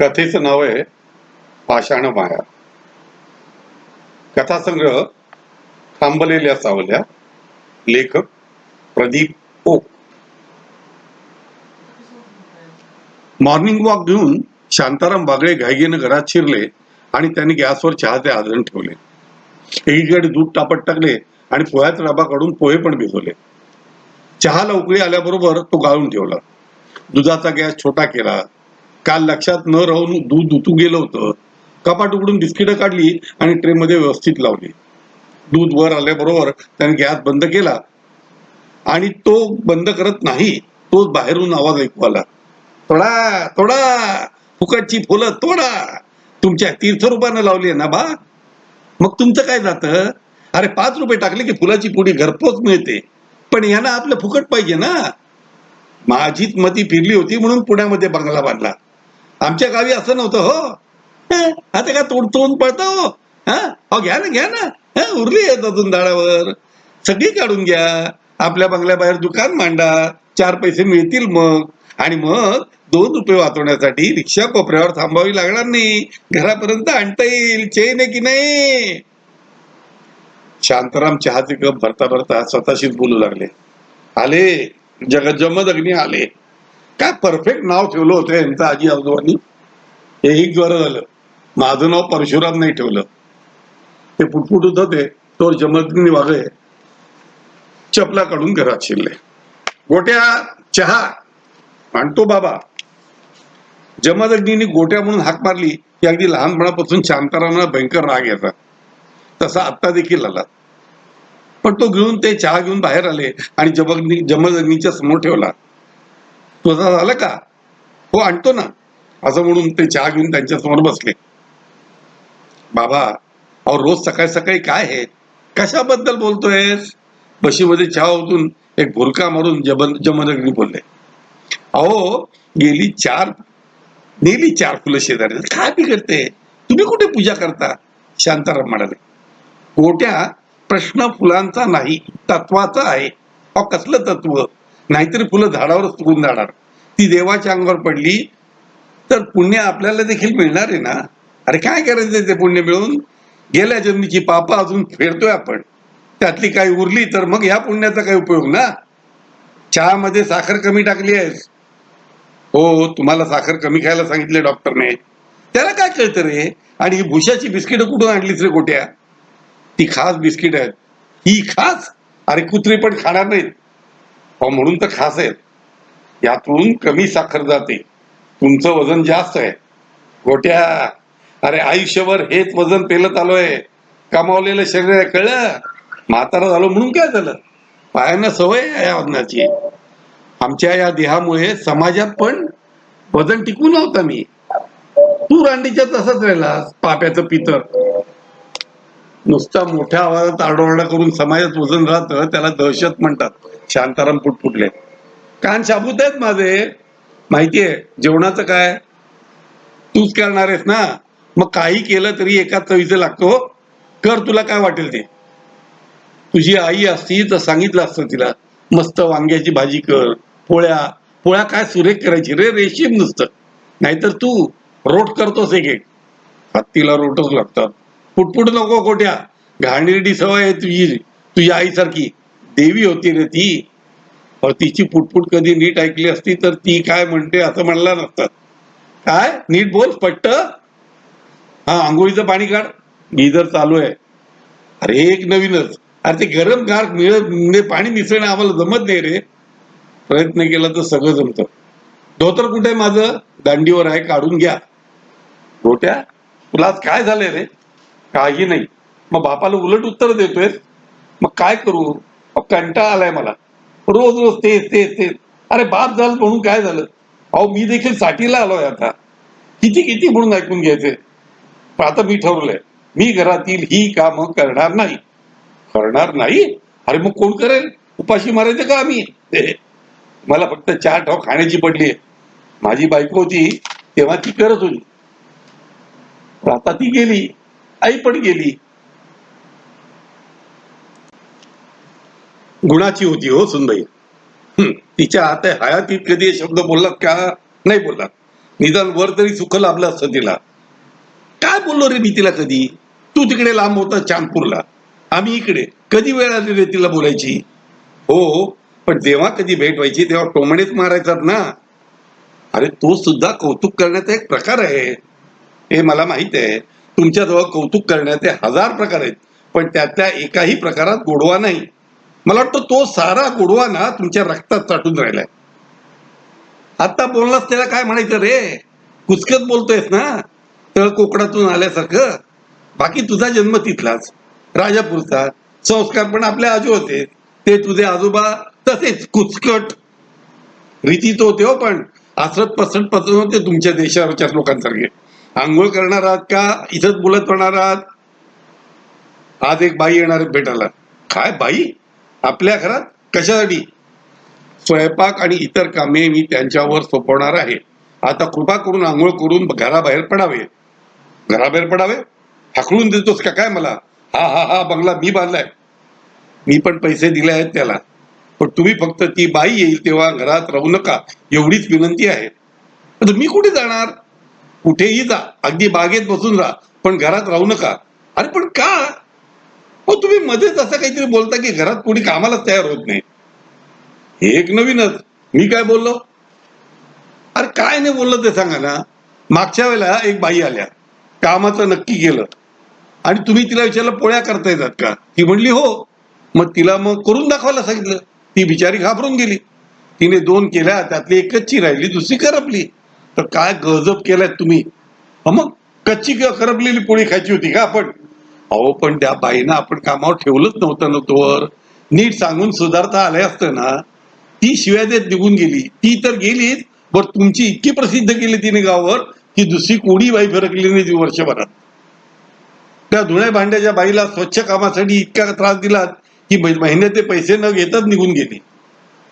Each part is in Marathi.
कथेचं नाव आहे पाषाण माया. कथासंग्रह थांबलेल्या सावल्या लेखक प्रदीप ओक. मॉर्निंग वॉक घेऊन शांताराम बागळे घाईगेनं घरात शिरले आणि त्यांनी गॅसवर चहाचे आदरण ठेवले. एकीकडे दूध टापट टाकले आणि पोह्याचा डबा काढून पोहे पण भिजवले. चहाला उकळी आल्याबरोबर तो गाळून ठेवला. दुधाचा गॅस छोटा केला. काल लक्षात न राहून दूध उतू गेलं होतं. कपाट उघडून बिस्किटं काढली आणि ट्रेनमध्ये व्यवस्थित लावली. दूध वर आल्याबरोबर त्याने गॅस बंद केला. आणि तो बंद करत नाही तोच बाहेरून आवाज ऐकू आला. थोडा थोडा फुकटची फुलं तोडा. तुमच्या तीर्थरूपानं लावली आहे ना बा? मग तुमचं काय जातं? अरे पाच रुपये टाकले की फुलाची पुडी घरपोच मिळते. पण यांना आपलं फुकट पाहिजे ना? माझीच मती फिरली होती म्हणून पुण्यामध्ये बंगला बांधला. आमच्या गावी असं नव्हतं हो. आता का तोड तोंड पळता हो. हा? अहो घ्या ना घ्या ना. उरली आहेत अजून झाडावर सगळी काढून घ्या. आपल्या बंगल्याबाहेर दुकान मांडा. चार पैसे मिळतील मग. आणि मग दोन रुपये वाचवण्यासाठी रिक्षा कोपऱ्यावर थांबावी लागणार नाही. घरापर्यंत आणता येईल. चैन आहे की नाही? शांताराम चहाचे कप भरता भरता स्वतःशीच बोलू लागले. आले. जगत जमदग्नी आले. काय परफेक्ट नाव ठेवलं होतं यांचं आजी आजोबांनी? हेही बरं झालं. माझं नाव परशुराम नाही ठेवलं. ते पुटपुटत होते तो. जमदनी वागळे चपला काढून घरात शिरले. गोट्या चहा. आणतो बाबा. जमदग्नीने गोट्या म्हणून हाक मारली की अगदी लहानपणापासून शांतारामला भयंकर राग यायचा. तसा आत्ता देखील आला. पण तो घेऊन ते चहा घेऊन बाहेर आले आणि जमदग्नी जमदग्नीच्या समोर ठेवला. तुझा झालं का? हो आणतो ना. असं म्हणून ते चहा घेऊन त्यांच्यासमोर बसले. बाबा अहो रोज सकाळी सकाळी काय आहे कशाबद्दल बोलतोयस? बशीमध्ये चहा ओतून एक भुरका मारून जब जमदग्नी बोलले. अहो गेली चार नेली चार फुलं शेजारी. काय बिघडते तुम्ही कुठे पूजा करता? शांताराम म्हणाले. गोट्या प्रश्न फुलांचा नाही तत्वाचा आहे. अहो कसलं तत्व? नाहीतरी फुलं झाडावरच चुकून जाणार. ती देवाच्या अंगावर पडली तर पुण्य आपल्याला देखील मिळणार आहे ना? अरे काय करायचं ते पुण्य मिळून? गेल्या जन्मीची पापा अजून फेडतोय आपण. त्यातली काही उरली तर मग ह्या पुण्याचा काही उपयोग ना? चहामध्ये साखर कमी टाकली आहेस. हो, हो तुम्हाला साखर कमी खायला सांगितले डॉक्टरने. त्याला काय कळतं रे? आणि ही भुशाची बिस्किटं कुठून आणलीच रे गोट्या? ती खास बिस्किट आहेत. ही खास? अरे कुत्रे पण खाणार नाहीत. हो म्हणून तर खास आहेत यातून कमी साखर जाते. तुमचं वजन जास्त आहे. गोट्या अरे आयुष्यभर हेच वजन पेलत आलोय कमावलेलं शरीर आहे कळलं? म्हातारा झालो म्हणून काय झालं? पायांना सवय आहे या वजनाची. आमच्या या देहामुळे समाजात पण वजन टिकून नव्हता मी. तू रांडीच्या तसंच राहिलास पाप्याचं पितर नुसता मोठ्या आवाजात आरडाओरडा करून समाजात वजन राहतं त्याला दहशत म्हणतात. शांताराम फुटफुटले कान शाबूत आहेत माझे. माहितीये जेवणाचं काय? तूच करणार आहेस ना? मग काही केलं तरी एकाच चवीचं लागतो हो. कर तुला काय वाटेल ते. तुझी आई असती तर सांगितलं असतं तिला मस्त वांग्याची भाजी कर पोळ्या. पोळ्या काय सुरेख करायची रे रेशीम नुसतं. नाहीतर तू रोट करतोस एक एक. हत्तीला रोटच लागतात. पुटपुट नको कोट्या. घाणेरडी सवय आहे तुझी तुझ्या आईसारखी. देवी होती रे ती. तिची पुटपुट कधी नीट ऐकली असती तर ती काय म्हणते असं म्हणला नसतात काय? नीट बोल पट्ट. हा आंघोळीचं पाणी काढ. गीजर चालू आहे. अरे एक नवीनच. अरे ते गरम गार मिळत म्हणजे पाणी मिसळणं आम्हाला जमत नाही रे. प्रयत्न केला तर सगळं जमतं. धोतर कुठे आहे माझं? दांडीवर आहे काढून घ्या. गोट्या तुला आज काय झालंय रे? काही नाही. मग बापाला उलट उत्तर देतोय. मग काय करू? कंटाळा आलाय मला. रोज रोज तेच तेच तेच. अरे बाप झालं म्हणून काय झालं? अहो मी देखील साठीला आलोय आता. किती किती म्हणून ऐकून घ्यायचे? पण आता मी ठरवलंय. मी घरातील ही कामं करणार नाही. करणार नाही? अरे मग कोण करेल? उपाशी मारायचं का आम्ही? मला फक्त चार ठाव खाण्याची पडली आहे. माझी बायको होती तेव्हा ती करत होती. आता ती गेली. आई पण गेली. गुणाची होती हो सुनबाई. तिच्या आता हयातीत कधी हे शब्द बोललात का? नाही बोललात. निदान वर तरी सुख लाभलं असतं तिला. काय बोललो रे मी तिला कधी? तू तिकडे लांब होता चांदपूरला. आम्ही इकडे. कधी वेळ आली रे तिला बोलायची? हो. हो. पण जेव्हा कधी भेट व्हायची तेव्हा टोमणेच मारायचात ना. अरे तो सुद्धा कौतुक करण्याचा एक प्रकार आहे. हे मला माहीत आहे. तुमच्याजवळ कौतुक करण्याचे हजार प्रकार आहेत पण त्यातल्या एकाही प्रकारात गोडवा नाही. मला वाटतं तो सारा गोडवा ना तुमच्या रक्तात चाटून राहिलाय. आता बोललास त्याला काय म्हणायचं रे? कुचकत बोलतोयस ना? तळ कोकणातून आल्यासारखं. बाकी तुझा जन्म तिथलाच. राजापूरचा. संस्कार पण आपले आजू होते. ते तुझे आजोबा तसेच कुचकट. रीतीत होते हो पण आसरत पसरत पसरत होते तुमच्या देशावरच्या लोकांसारखे. आंघोळ करणार आहात का? इथंच बोलत होणार आहात? आज एक बाई येणार भेटायला. काय बाई? आपल्या घरात कशासाठी? स्वयंपाक आणि इतर कामे मी त्यांच्यावर सोपवणार आहे. आता कृपा करून आंघोळ करून घराबाहेर पडावे. घराबाहेर पडावे? हाकलून देतोस का काय मला? हा हा हा बंगला मी बांधलाय. मी पण पैसे दिले आहेत त्याला. पण तुम्ही फक्त ती बाई येईल तेव्हा घरात राहू नका. एवढीच विनंती आहे. आता मी कुठे जाणार? कुठेही जा. अगदी बागेत बसून राहा. पण घरात राहू नका. अरे पण का? हो तुम्ही मध्येच असं काहीतरी बोलता की घरात कोणी कामालाच तयार होत नाही. हे एक नवीनच. मी काय बोललो? अरे काय नाही बोललो ते सांगा ना मागच्या वेळेला एक बाई आल्या. कामाचं नक्की केलं. आणि तुम्ही तिला विचारलं पोळ्या करता येतात का? ती म्हणली हो. मग तिला मग करून दाखवायला सांगितलं. ती बिचारी घाबरून गेली. तिने दोन केल्या त्यातली एकच राहिली दुसरी करपली. तर काय गजब केलाय तुम्ही? मग कच्ची किंवा करपलेली पोळी खायची होती का आपण? अहो पण त्या बाईनं आपण कामावर ठेवलंच नव्हतं ना तोवर. नीट सांगून सुधारता आले असतं ना ती शिव्या देत निघून गेली. ती तर गेलीच बर तुमची इतकी प्रसिद्ध केली तिने गावावर की दुसरी कोणी बाई फिरकली नाही ती वर्षभरात. त्या धुण्या भांड्याच्या बाईला स्वच्छ कामासाठी इतका त्रास दिला की महिन्याचे पैसे न घेताच निघून गेली.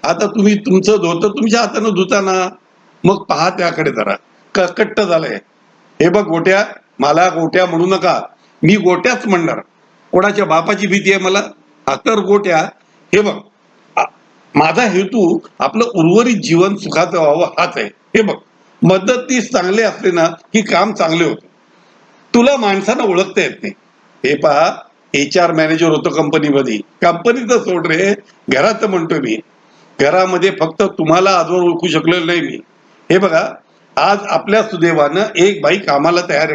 आता तुम्ही तुमचं धोतं तुमच्या हातानं धुताना मग पहा त्याकडे जरा. क- कट्ट झालंय. हे बघ गोट्या मला गोट्या म्हणू नका. मी गोट्याच म्हणणार. कोणाच्या बापाची भीती आहे मला? हा गोट्या हे बघ. माझा हेतू आपलं उर्वरित जीवन सुखाचं व्हावं हाच आहे. हे बघ. मदतीस चांगले असले ना की काम चांगले होते. तुला माणसानं ओळखता येत नाही. हे पहा एच आर मॅनेजर होतो कंपनीमध्ये कंपनीचं सोड रे. घराचं म्हणतोय मी. घरामध्ये फक्त तुम्हाला आजवर ओळखू शकलेलो नाही मी. हे बघा आज आपल्या सुदैवानं एक बाई कामाला तयार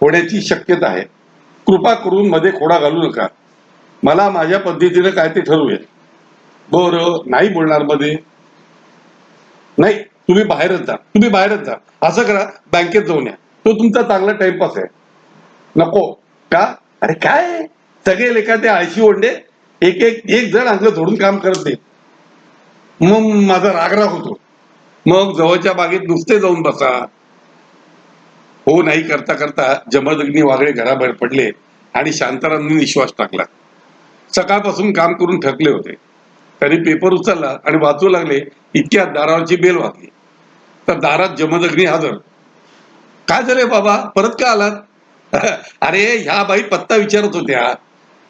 होण्याची शक्यता आहे. कृपा करून मध्ये खोडा घालू नका. मला माझ्या पद्धतीनं काय ते ठरवूया. बर नाही बोलणार मध्ये. नाही तुम्ही बाहेरच जा. तुम्ही बाहेरच जा. असं करा बँकेत जाऊन या. तो तुमचा चांगला टाइमपास आहे. नको. का? अरे काय? सगळे लेखा ते आळशी ओंडे. एक एक एक जण अंग धोडून काम करत. नाही मग माझा रागराग होतो. मग जवळच्या बागेत नुसते जाऊन बसा. हो नाही करता करता जमदग्नी वागळे घराबाहेर पडले आणि शांतारामनी विश्वास टाकला. सकाळपासून काम करून थकले होते. त्यांनी पेपर उचलला आणि वाचू लागले इतक्या दारावरची बेल वाजली. तर दारात जमदग्नी हजर. काय झाले बाबा परत का आलात? अरे ह्या बाई पत्ता विचारत होत्या.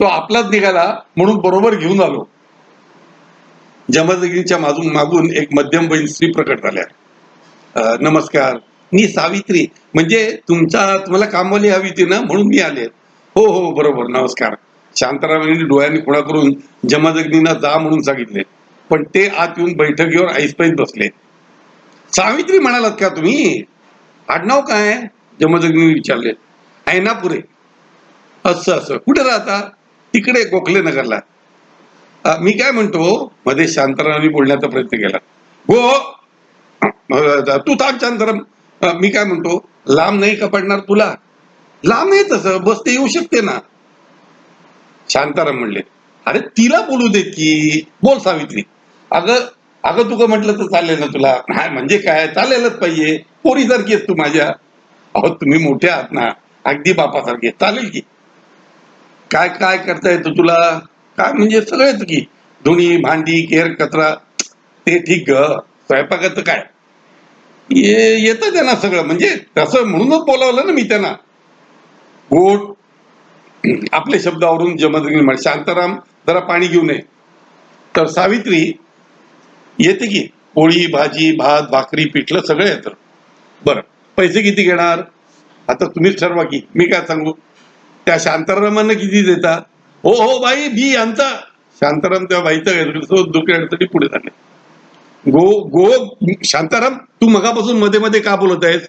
तो आपलाच निघाला म्हणून बरोबर घेऊन आलो. जमदग्नीच्या मागून मागून एक मध्यम बहीण स्त्री प्रकट झाल्या. नमस्कार. मी सावित्री. म्हणजे तुमचा तुम्हाला कामवाली हवी होती ना म्हणून मी आले. हो हो बरोबर. नमस्कार. शांतारामांनी डोळ्यांनी खुणा करून जमदग्नींना जा म्हणून सांगितले. पण ते आत येऊन बैठकीवर ऐसपैस बसले. सावित्री म्हणालात का तुम्ही? आडनाव काय? जमदग्नी विचारले. ऐनापुरे. असं असं. कुठे राहता? तिकडे गोखले नगरला. मी काय म्हणतो मध्ये शांतारामांनी बोलण्याचा प्रयत्न केला. गो तू थांब शांताराम. मी काय म्हणतो लांब नाही का पडणार तुला. लांब आहे तसं बस ते येऊ शकते ना. शांताराम म्हणले अरे तिला बोलू देत की बोल सावित्री. अगं अगं तुका म्हटलं तर चालेल ना तुला. नाही म्हणजे काय? चालेलच पाहिजे. पोरीसारखी आहेस तू माझ्या. अहो तुम्ही मोठे आहात ना. अगदी बापासारखे चालेल की. काय काय करता येतं तुला? काय म्हणजे सगळं येतं की धुणी भांडी केर कचरा ते ठीक ग. स्वयंपाकाचं काय? ये येतं त्यांना सगळं. म्हणजे तसं म्हणूनच बोलावलं ना मी त्यांना. गोड आपले शब्द आवरून जमदग्नी म्हणजे शांताराम जरा पाणी घेऊन ये तर सावित्री येते की पोळी भाजी भात भाकरी पिठलं सगळं येतं. बरं पैसे किती घेणार? आता तुम्हीच ठरवा की. मी काय सांगू? त्या शांतारामांना किती देता? हो हो बाई बी यांचा शांताराम त्या बाईचा दुसऱ्यासाठी पुढे झाले गो गो शांताराम तू मगापासून मध्ये मध्ये का बोलत आहेस?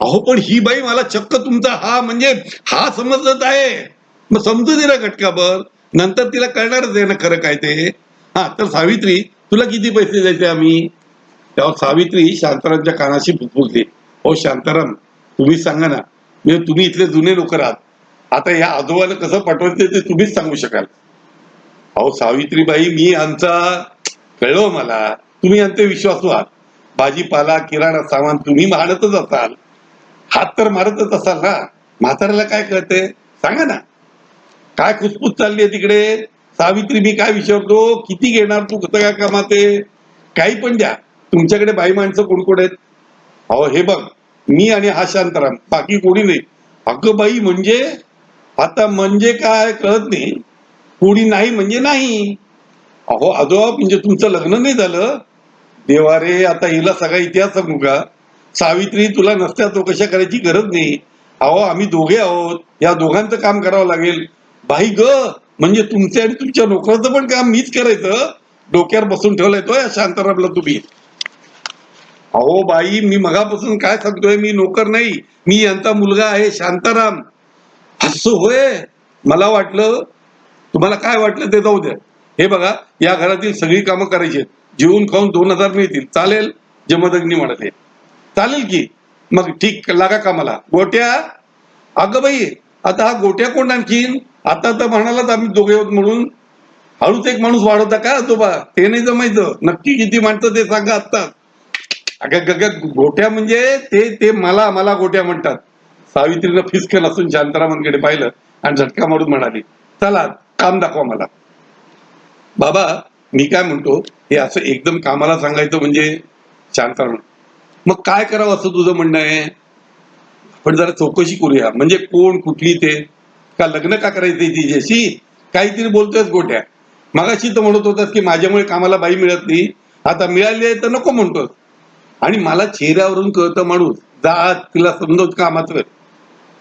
अहो पण ही बाई मला चक्क तुमचा हा म्हणजे हा समजत आहे. मग समजू दे ना घटकाभर. नंतर तिला कळणारच आहे ना खरं काय ते. हा तर सावित्री तुला किती पैसे द्यायचे आम्ही? तेव्हा सावित्री शांतारामच्या कानाशी फुसफुसली हो शांताराम तुम्ही सांगा ना. म्हणजे तुम्ही इथले जुने लोक आहात आता या आजोबाला कसं पटवायचं ते तुम्हीच सांगू शकाल. अहो सावित्रीबाई मी आमचा कळव हो मला तुम्ही यांचे विश्वास आहात. भाजीपाला किराणा सामान तुम्ही मारतच असाल. हात तर मारतच असाल ना. म्हाताऱ्याला काय कळते सांगा ना. काय खुसफुस चालली आहे तिकडे? सावित्री मी काय विचारतो? किती घेणार तू? कसं काय कमाते काही पण द्या. तुमच्याकडे बाई माणसं कोण कोण आहेत? अहो हे बघ. मी आणि हा शांताराम. बाकी कोणी नाही. अगं बाई म्हणजे आता म्हणजे काय कळत नाही. कोणी नाही म्हणजे नाही. अहो आजोबा म्हणजे तुमचं लग्न नाही झालं? देवा रे आता हिला सगळा इतिहास सांगू का? सावित्री तुला नसत्या चौकशा करायची गरज नाही. अहो आम्ही दोघे आहोत. या दोघांचं काम करावं लागेल. बाई ग म्हणजे तुमचे आणि तुमच्या नोकराचं पण काम मीच करायचं? डोक्यावर बसून ठेवलाय तो या शांतारामला तुम्ही. अहो बाई मी मगापासून काय सांगतोय? मी नोकर नाही. मी यांचा मुलगा आहे शांताराम. असं होय. मला वाटलं तुम्हाला काय वाटलं ते जाऊ द्या. हे बघा या घरातील सगळी कामं करायची आहेत. जेवून खाऊन दोन हजार मिळतील. चालेल जमदग्नी म्हणाले चालेल की? मग ठीक लागा कामाला. गोट्या? अगं बाई आता हा गोट्या कोण आणखीन? आता तर म्हणालाच आम्ही दोघे आहोत म्हणून. हळूच एक माणूस वाढवता का आजोबा? ते नाही जमायचं. नक्की किती माणसं ते सांगा आत्ता. अगं गोट्या म्हणजे ते ते मला मला गोट्या म्हणतात. सावित्रीनं फिसकन असून शांतारामांकडे पाहिलं आणि झटका मारून म्हणाली चला काम दाखवा मला. बाबा मी काय म्हणतो हे असं एकदम कामाला सांगायचं म्हणजे शांताराम मग काय करावं असं तुझं म्हणणं आहे? पण जरा चौकशी करूया. म्हणजे कोण कुठली ते? का लग्न का करायचं तिच्याशी? काहीतरी बोलतोयस गोट्या. मगाशी तर म्हणत होतास की माझ्यामुळे कामाला बाई मिळत नाही. आता मिळाली आहे तर नको म्हणतोस. आणि मला चेहऱ्यावरून कळतं माणूस जा तिला समजवत कामाचं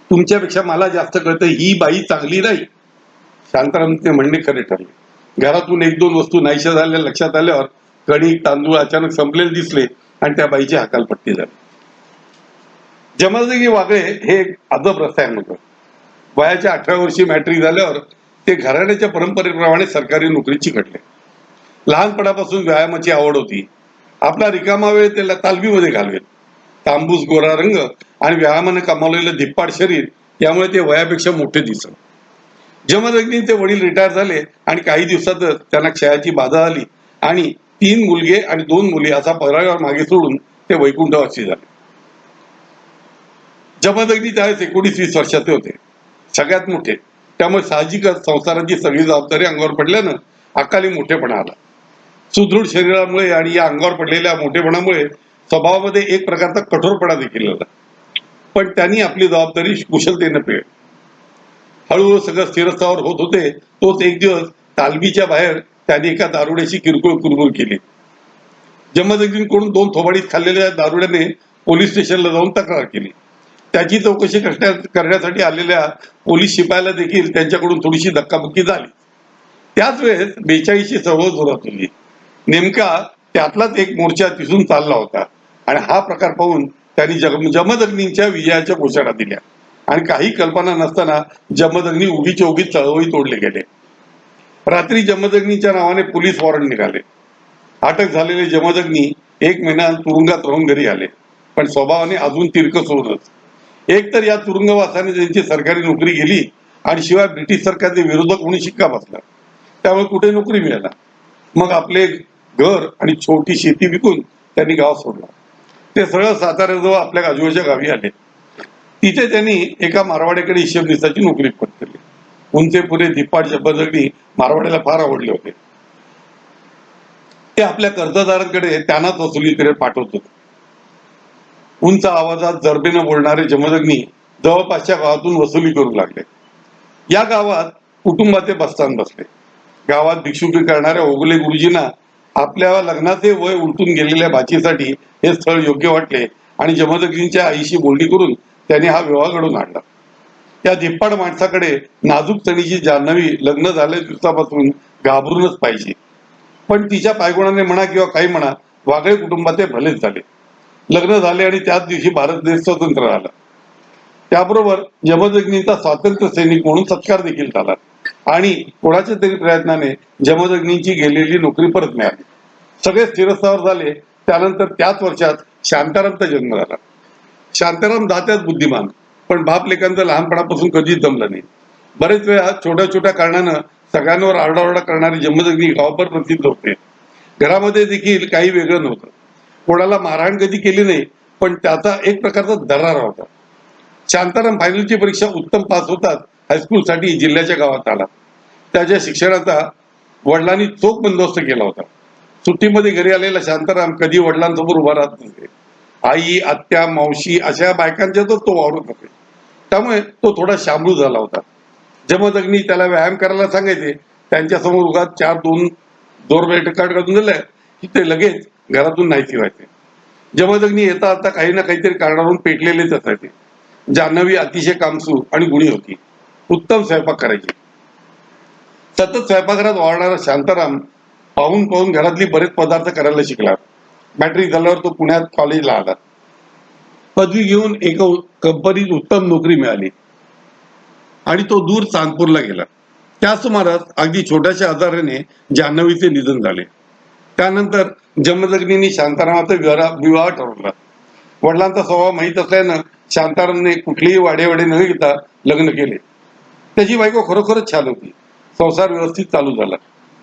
तुमच्यापेक्षा मला जास्त कळतं ही बाई चांगली नाही. शांतारामचे म्हणणे खरे ठरले. घरातून एक दोन वस्तू नाहीशा झाल्या लक्षात आल्यावर कणिक तांदूळ अचानक संपलेले दिसले आणि त्या बाईची हकालपट्टी झाली. जमलदगी वागळे हे एक अजब रसायन होतं वयाच्या अठरा वर्षी मॅट्रिक झाल्यावर ते घराण्याच्या परंपरेप्रमाणे सरकारी नोकरीत चिकटले लहानपणापासून व्यायामाची आवड होती. आपला रिकामा वेळ त्याला तालमीमध्ये घालवेल. तांबूस गोरा रंग आणि व्यायामाने कमावलेलं धिप्पाड शरीर यामुळे ते वयापेक्षा मोठे दिसत जमदग्नीचे वडील रिटायर झाले आणि काही दिवसातच त्यांना क्षयाची बाधा आली आणि तीन मुलगे आणि दोन मुली असा परागावर मागे सोडून ते वैकुंठवासी झाले. जमदग्नी त्यावेळेस एकोणीस वीस वर्षाचे होते. सगळ्यात मोठे. त्यामुळे साहजिकच संसाराची सगळी जबाबदारी अंगावर पडल्यानं अकाली मोठेपणा आला. सुदृढ शरीरामुळे आणि या अंगावर पडलेल्या मोठेपणामुळे स्वभावामध्ये एक प्रकारचा कठोरपणा देखील आला पण त्यांनी आपली जबाबदारी कुशलतेनं पेळ हळूहळू सगळं स्थिरस्थावर होत होते. तोच एक दिवस तालमीच्या बाहेर त्यांनी एका दारुड्याची किरकोळ कुरबुर केली. जमदग्नीकडून दोन थोबाडीत खाल्लेल्या दारुड्याने पोलीस स्टेशनला जाऊन तक्रार केली. त्याची चौकशी करण्या- करण्यासाठी आलेल्या पोलीस शिपायाला देखील त्यांच्याकडून थोडीशी धक्काबुक्की झाली. त्याच वेळेस बेचाळीसची चळवळ जोरात होती नेमका त्यातलाच एक मोर्चा तिथून चालला होता. आणि हा प्रकार पाहून त्यांनी जग जमदग्नींच्या विजयाच्या घोषणा दिल्या. आणि काही कल्पना नसताना जमदग्नी उगीच्या उगीच चळवळी तोडले गेले. रात्री जमदग्नीच्या नावाने पोलीस वॉरंट निघाले. अटक झालेले जमदग्नी एक महिना तुरुंगात राहून घरी आले. पण स्वभावाने अजून तिरकस होतच एक तर या तुरुंगवासाने त्यांची सरकारी नोकरी गेली आणि शिवाय ब्रिटिश सरकारचे विरोधक म्हणून शिक्का बसला. त्यामुळे कुठे नोकरी मिळाला मग आपले घर आणि छोटी शेती विकून त्यांनी गाव सोडला. ते सगळं साताऱ्याजवळ आपल्या आजूबाजूच्या गावी आले. तिथे त्यांनी एका मारवाड्याकडे हिशेबनिसाची नोकरी पत्करली उंचे पुरे धिप्पाड जबरदस्ती मारवाड्याला फार आवडले होते. ते आपल्या कर्जदारांकडे त्यांनाच वसुलीकडे पाठवत होते. उंच आवाजात जरबेनं बोलणारे जमदग्नी जवळपासच्या गावातून वसुली करू लागले. या गावात कुटुंबाचे बस्तान बसले. गावात भिक्षुकी करणाऱ्या ओगले गुरुजींना आपल्या लग्नाचे वय उलटून गेलेल्या भाचीसाठी हे स्थळ योग्य वाटले आणि जमदग्नींच्या आईशी बोलणी करून त्याने हा विवाह घडून आणला. त्या धिप्पाड माणसाकडे नाजूक तणीची जान्हवी लग्न झाल्या दिवसापासून घाबरूनच पाहिजे. पण तिच्या पायगुणाने म्हणा किंवा काही म्हणा वागळे कुटुंबाचे भलेच झाले. लग्न झाले आणि त्याच दिवशी भारत देश स्वतंत्र झाला. त्याबरोबर जमदग्नीचा स्वातंत्र्य सैनिक म्हणून सत्कार देखील झाला. आणि कोणाच्या तरी प्रयत्नाने जमदग्नींची गेलेली नोकरी परत मिळाली. सगळे स्थिरस्थावर झाले. त्यानंतर त्याच वर्षात शांतारामचा जन्म झाला. शांताराम दात्यात बुद्धिमान पण बापलेखांचं लहानपणापासून कधीच जमलं नाही. बरेच वेळा छोट्या छोट्या कारणानं सगळ्यांवर आरडाओरडा करणारी जमदग्नी गावभर प्रसिद्ध होते. घरामध्ये देखील काही वेगळं नव्हतं. कोणाला मारहाण कधी केली नाही पण त्याचा एक प्रकारचा दरारा होता शांताराम फायनलची परीक्षा उत्तम पास होतात हायस्कूलसाठी जिल्ह्याच्या गावात आला. त्याच्या शिक्षणाचा वडिलांनी चोख बंदोबस्त केला होता. सुट्टीमध्ये घरी आलेला शांताराम कधी वडिलांसमोर उभा राहत नव्हते. आई आत्या मावशी अशा बायकांच्यातच तो वावरत होते. त्यामुळे तो थोडा शांबळू झाला होता. जमदग्नी त्याला व्यायाम करायला सांगायचे. त्यांच्यासमोर उगात चार दोन दोर बैठकाट काढून दिलं. की ते लगेच घरातून नाहीती व्हायचे जमदग्नी येता आता काही ना काहीतरी कारणावरून पेटलेलेच असायचे. जान्हवी अतिशय कामसू आणि गुणी होती. उत्तम स्वयंपाक करायची. सतत स्वयंपाकघरात वाढणारा शांताराम पाहून पाहून घरातली बरेच पदार्थ करायला शिकला मॅट्रिक झाल्यावर तो पुण्यात कॉलेजला आला. पदवी घेऊन एका कंपनीत उत्तम नोकरी मिळाली. आणि तो दूर चांदपूरला गेला. त्या सुमारास अगदी छोट्याशा आजाराने जान्हवीचे निधन झाले. त्यानंतर जमदग्नींनी शांतारामाचा विवाह ठरवला. वडिलांचा स्वभाव माहीत असल्यानं शांतारामने कुठलीही वाडेवाडे न घेता लग्न केले. त्याची बायको खरोखरच छान होती. संसार व्यवस्थित चालू झाला.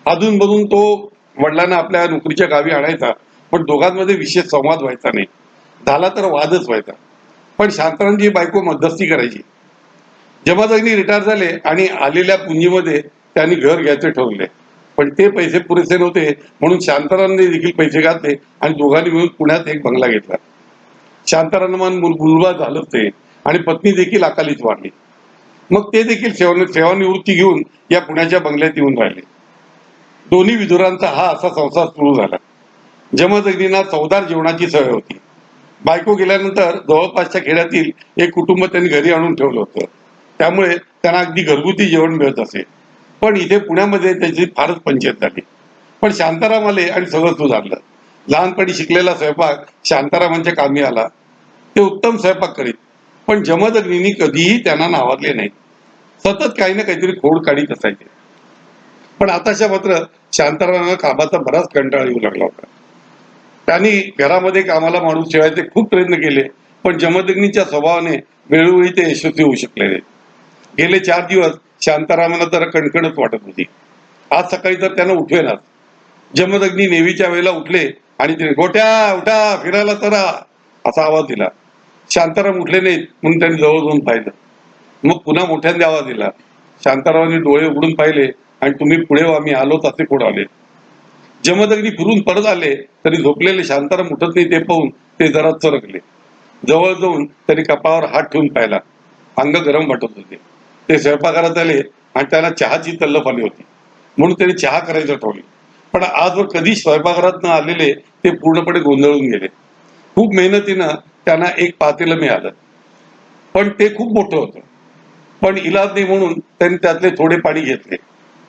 अधूनमधून तो वडिलांना आपल्या नोकरीच्या गावी आणायचा पण दोघांमध्ये विशेष संवाद व्हायचा नाही. झाला तर वादच व्हायचा. पण शांतारामची बायको मध्यस्थी करायची. जमादग्नी रिटायर झाले आणि आलेल्या पुंजीमध्ये त्यांनी घर घ्यायचे ठरवले. पण ते पैसे पुरेसे नव्हते म्हणून शांतारामने देखील पैसे घातले आणि दोघांनी मिळून पुण्यात एक बंगला घेतला. शांतारामान मुलगा झालं ते आणि पत्नी देखील अकालीच वाढली मग ते देखील सेवा सेवानिवृत्ती घेऊन या पुण्याच्या बंगल्यात येऊन राहिले. दोन्ही विधुरांचा हा असा संसार सुरू झाला. जमदग्नींना चौदार जेवणाची सवय होती. बायको गेल्यानंतर जवळपासच्या खेड्यातील एक कुटुंब त्यांनी घरी आणून ठेवलं होतं. त्यामुळे त्यांना अगदी घरगुती जेवण मिळत असे. पण इथे पुण्यामध्ये त्याची फारच पंचायत झाली. पण शांताराम आले आणि सगळं सुधारलं. लहानपणी शिकलेला स्वयंपाक शांतारामांच्या कामी आला. ते उत्तम स्वयंपाक करीत. पण जमदग्नीनी कधीही त्यांना नावाजले नाही सतत काही ना काहीतरी खोड काढीत असायचे. पण आताच्या मात्र शांतारामांना कामाचा बराच कंटाळा येऊ लागला होता. त्यांनी घरामध्ये कामाला माणूस ठेवायचे खूप प्रयत्न केले पण जमदग्नीच्या स्वभावाने वेळोवेळी ते यशस्वी होऊ शकले नाही गेले चार दिवस शांतारामांना तर कणकणच वाटत होती. आज सकाळी तर त्यांना उठवेनाच. जमदग्नी नेवीच्या वेळेला उठले आणि ते गोट्या उठा फिरायला तरा असा आवाज दिला. शांताराम उठले नाहीत म्हणून त्यांनी जवळ जाऊन पाहिलं. मग पुन्हा मोठ्याने आवाज दिला शांतारामांनी डोळे उघडून पाहिले आणि तुम्ही पुढे आम्ही आलो असे पुढे आले. जमदग्नी फिरून परत आले तरी झोपलेले शांताराम उठत नाही ते पाहून ते जरा चरकले. जवळ जाऊन त्यांनी कपाळावर हात ठेवून पाहिला. अंग गरम वाटत होते. ते स्वयंपाकघरात आले आणि त्यांना चहाची तल्लफ आली होती. म्हणून त्यांनी चहा करायचं ठरवले. पण आजवर कधी स्वयंपाकघरात न आलेले ते पूर्णपणे गोंधळून गेले. खूप मेहनतीनं त्यांना एक पातेलं मिळालं. पण ते खूप मोठं होतं. पण इलाज नाही म्हणून त्यांनी त्यातले थोडे पाणी घेतले.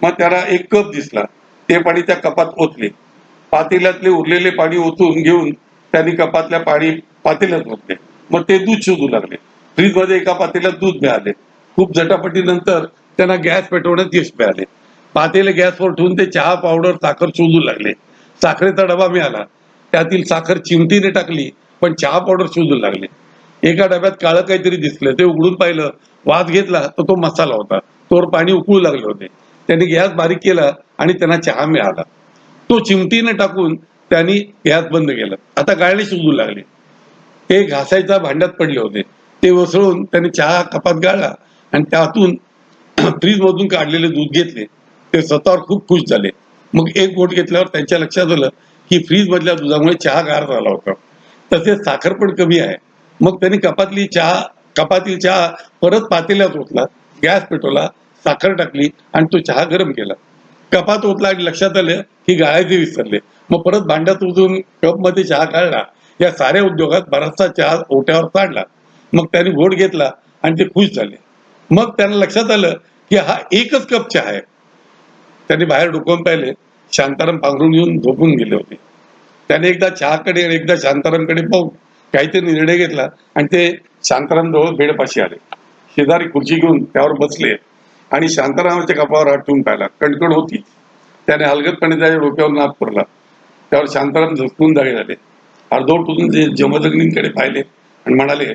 मग त्याला एक कप दिसला. ते पाणी त्या कपात ओतले. पातेल्यातले उरलेले पाणी ओतून घेऊन त्यांनी कपातल्या पाणी पातेल्यात ओतले. मग ते दूध शोधू लागले. फ्रीजमध्ये एका पातेल्यात दूध मिळाले. खूप झटापटीनंतर त्यांना गॅस पेटवण्यात यश मिळाले. पातेले गॅसवर ठेवून ते चहा पावडर साखर शोधू लागले. साखरेचा डबा मिळाला. त्यातील साखर चिमटीने टाकली. पण चहा पावडर शोधू लागले. एका डब्यात काळं काहीतरी दिसलं ते उघडून पाहिलं वाद घेतला तर तो मसाला होता. तोवर पाणी उकळू लागले होते. त्यांनी गॅस बारीक केला आणि त्यांना चहा मिळाला. तो चिमटीने टाकून त्यांनी गॅस बंद केला. आता गाळणे शोधू लागले. ते घासायच्या भांड्यात पडले होते. ते वसळून त्यांनी चहा कपात गाळला आणि त्यातून फ्रीज मधून काढलेले दूध घेतले. ते स्वतःवर खूप खुश झाले. मग एक बोट घेतल्यावर त्यांच्या लक्षात आलं की फ्रीज मधल्या दुधामुळे चहा गार झाला होता. तसेच साखर पण कमी आहे. मग त्यांनी कपातली चहा कपातील चहा परत पातेल्यात ओतला गॅस पेटवला साखर टाकली आणि तो चहा गरम केला. कपात ओतला आणि लक्षात आलं की गाळायचे विसरले. मग परत भांड्यात उजून कपमध्ये चहा काढला. या साऱ्या उद्योगात बराचसा चहा ओट्यावर काढला. मग त्याने घोट घेतला आणि ते खुश झाले. मग त्यांना लक्षात आलं की हा एकच कप चहा आहे. त्यांनी बाहेर डोकून पाहिले. शांताराम पांघरून येऊन झोपून गेले होते. त्याने एकदा चहाकडे एकदा शांतारामकडे पाहून काहीतरी निर्णय घेतला आणि ते शांताराम जवळ बेडपाशी आले. शेजारी खुर्ची घेऊन त्यावर बसले आणि शांतारामाच्या कपावर हात ठेवून पाहिला. कणकण होती. त्याने हलगतपणे त्याच्या डोक्यावर नाक पुरला. त्यावर शांताराम झटकून जागे झाले. अर्धवट उठून ते जमदग्नींकडे पाहिले आणि म्हणाले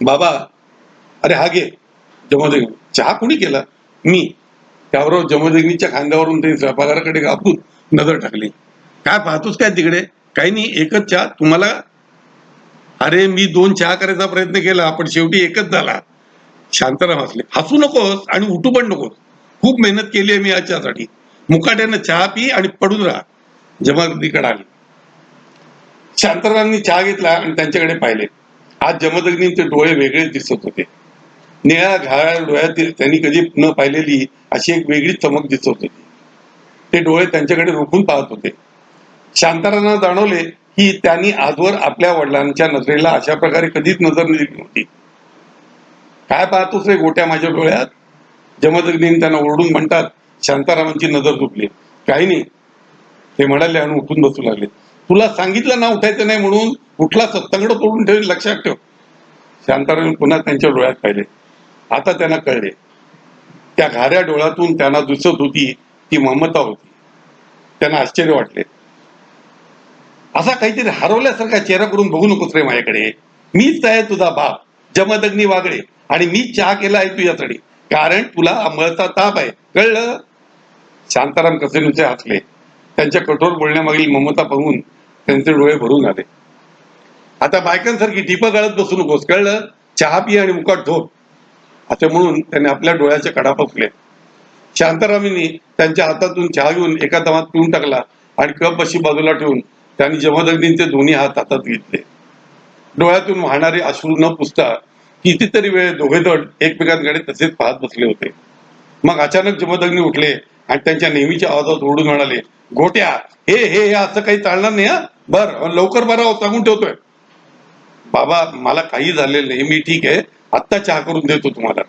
बाबा अरे हा घे जमदग्नी. चहा कोणी केला? मी. त्याबरोबर जमदग्नीच्या खांद्यावरून ते स्वयंपाकाकडे कापून नजर टाकली. काय पाहतोस काय तिकडे? काही नाही एकच चहा. तुम्हाला अरे मी दोन चहा करायचा प्रयत्न केला पण शेवटी एकच झाला. शांताराम असले हसू नकोस आणि उठू पण नकोस. खूप मेहनत केली आहे मी या चहासाठी. मुकाट्यानं चहा पी आणि पडून राहा. जमदग्नीकडे आले. शांतारामांनी चहा घेतला आणि त्यांच्याकडे पाहिले. आज जमदग्नींचे डोळे वेगळेच दिसत होते. निळ्या घाळ्या डोळ्यातील त्यांनी कधी न पाहिलेली अशी एक वेगळी चमक दिसत होती. ते डोळे त्यांच्याकडे रोखून पाहत होते. शांतारामांना जाणवले की त्यांनी आजवर आपल्या वडिलांच्या नजरेला अशा प्रकारे कधीच नजर दिली नव्हती काय पाहतोस रे गोट्या माझ्या डोळ्यात? जमदग्नी त्यांना ओरडून म्हणतात शांतारामांची नजर झुकली काही नाही. ते म्हणाले आणि उठून बसू लागले. तुला सांगितलं ना उठायचं नाही म्हणून? कुठला सत्तंगड तोडून ठेवली लक्षात ठेव. शांताराम पुन्हा त्यांच्या डोळ्यात पाहिले. आता त्यांना कळले. त्या घाऱ्या डोळ्यातून त्यांना दिसत होती ती ममता होती. त्यांना आश्चर्य वाटले. असा काहीतरी हरवल्यासारखा चेहरा करून बघू नकोस रे माझ्याकडे. मीच आहे तुझा बाप जमदग्नी वागळे आणि मीच चहा केला आहे तुझ्यासाठी कारण तुला अंमळचा ताप आहे. कळलं? शांताराम कसे नुसे हसले. त्यांच्या कठोर बोलण्यामागील ममता पाहून त्यांचे डोळे भरून आले. आता बायकांसारखी टिपं गळत बसू नकोस. कळलं? चहा पी आणि मुकाट झोप. असे म्हणून त्याने आपल्या डोळ्याचे कडा पसले शांतारामींनी त्यांच्या हातातून चहा घेऊन एका दमात पिऊन टाकला आणि कप अशी बाजूला ठेवून त्यांनी जमदग्नींचे दोन्ही हात हातात घेतले. डोळ्यातून वाहणारे अश्रू न पुसता कितीतरी वेळ दोघे जण एकमेकांकडे तसेच पाहत बसले होते. मग अचानक जमदग्नी उठले आणि त्यांच्या नेहमीच्या आवाजात ओढून म्हणाले गोट्या हे हे हे असं काही चालणार नाही हा? बर लवकर बरा हो, सांगून ठेवतोय. बाबा मला काही झालेलं नाही मी ठीक आहे आत्ता चहा करून देतो तुम्हाला.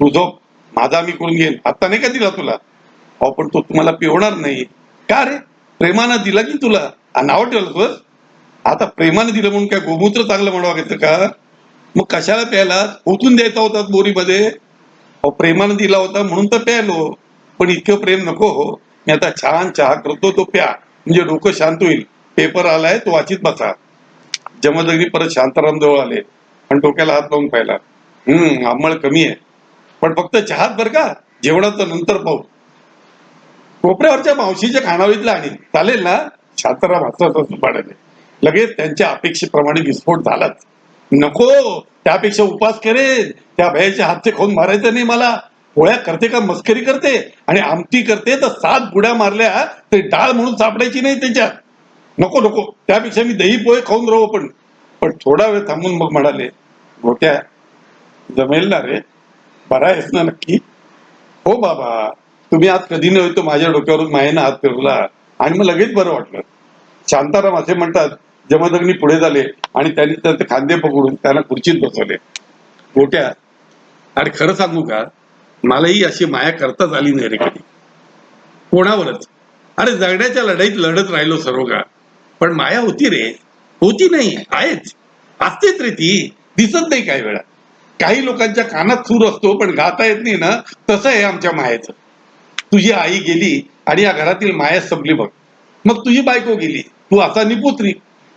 तू झोप माझा मी करून घेईन आत्ता नाही का दिला तुला? अहो पण तो तुम्हाला पिवणार नाही. का रे? प्रेमानं दिला की तुला? नाव ठेवलं तुझं आता प्रेमाने दिलं म्हणून काय गोमूत्र चांगलं म्हणावं का? मग कशाला प्यायला? ओतून द्यायचा होता बोरीमध्ये. अहो दिला होता म्हणून तर प्यायलो. पण इतकं प्रेम नको हो. मी आता छान चहा करतो तो प्या. म्हणजे डोकं शांत होईल. पेपर आलाय तो वाचित बसा. जमदग्नी परत शांताराम जवळ आले. आणि डोक्याला हात लावून पाहिला. हम्म आंबळ कमी आहे. पण फक्त चहात बर का? जेवणाचं नंतर पाहू. कोपऱ्यावरच्या मावशीच्या खाणावळीतला आणि. चालेल ना? छात्रा हसत हसत लगेच त्यांच्या अपेक्षेप्रमाणे विस्फोट झालाच. नको त्यापेक्षा उपास करेल. त्या भयाच्या हातचे खाऊन मारायचं नाही मला. पोळ्या करते का? मस्करी करते. आणि आमटी करते तर सात बुड्या मारल्या तरी डाळ म्हणून सापडायची नाही त्याच्यात. नको नको. त्यापेक्षा मी दही पोहे खाऊन राहू पण पण थोडा वेळ थांबून मग म्हणाले गोट्या जमेल ना रे? बरा आहेस ना नक्की? हो बाबा. तुम्ही आज कधी नव्हे तो माझ्या डोक्यावरून मायेनं हात फिरवला. आणि मग लगेच बरं वाटलं. शांताराम असे म्हणतात जमदग्नी पुढे झाले आणि त्यांनी त्यांचे खांदे पकडून त्यांना खुर्चीत बसवले. गोट्या अरे खरं सांगू का मलाही अशी माया करताच आली नाही रे कधी. कोणावरच. अरे जगण्याच्या लढाईत लढत राहिलो सर्व का? पण माया होती रे. होती नाही आहेच. असतेच रे ती. दिसत नाही काही वेळा. काही लोकांच्या कानात सूर असतो पण गाता येत नाही ना तसं आहे आमच्या मायाचं. तुझी आई गेली आणि या घरातील माया संपली बघ. मग तुझी बायको गेली. तू असा निपुत्री.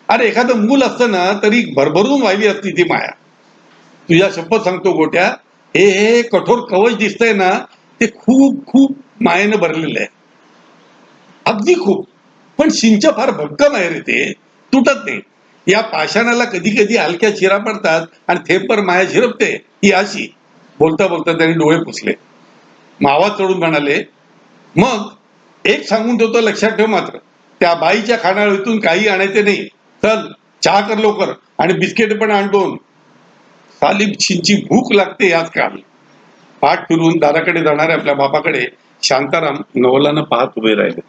अरे एखादं मूल असतं ना तरी भरभरून व्हायली असती ती माया. तुझ्या शपथ सांगतो गोट्या. हे हे कठोर कवच दिसतंय ना ते खूप खूप मायेनं भरलेलं आहे. अगदी खूप. पण शिंच फार भक्कम आहे रे ते. तुटत नाही. या पाषाणाला कधी कधी हलक्या चिरा पडतात आणि थेपर माया झिरपते ही अशी. बोलता बोलता त्यांनी डोळे पुसले. मावा चढून म्हणाले मग एक सांगून ठेवतो लक्षात ठेव मात्र. त्या बाईच्या खानाळीतून काही आणायचे नाही. चल चहा कर लवकर आणि बिस्किट पण आण दोन. साली शिंची भूक लागते याच काल पाठ फिरून दाराकडे जाणाऱ्या आपल्या बापाकडे शांताराम नवलानं पाहत उभे राहिले.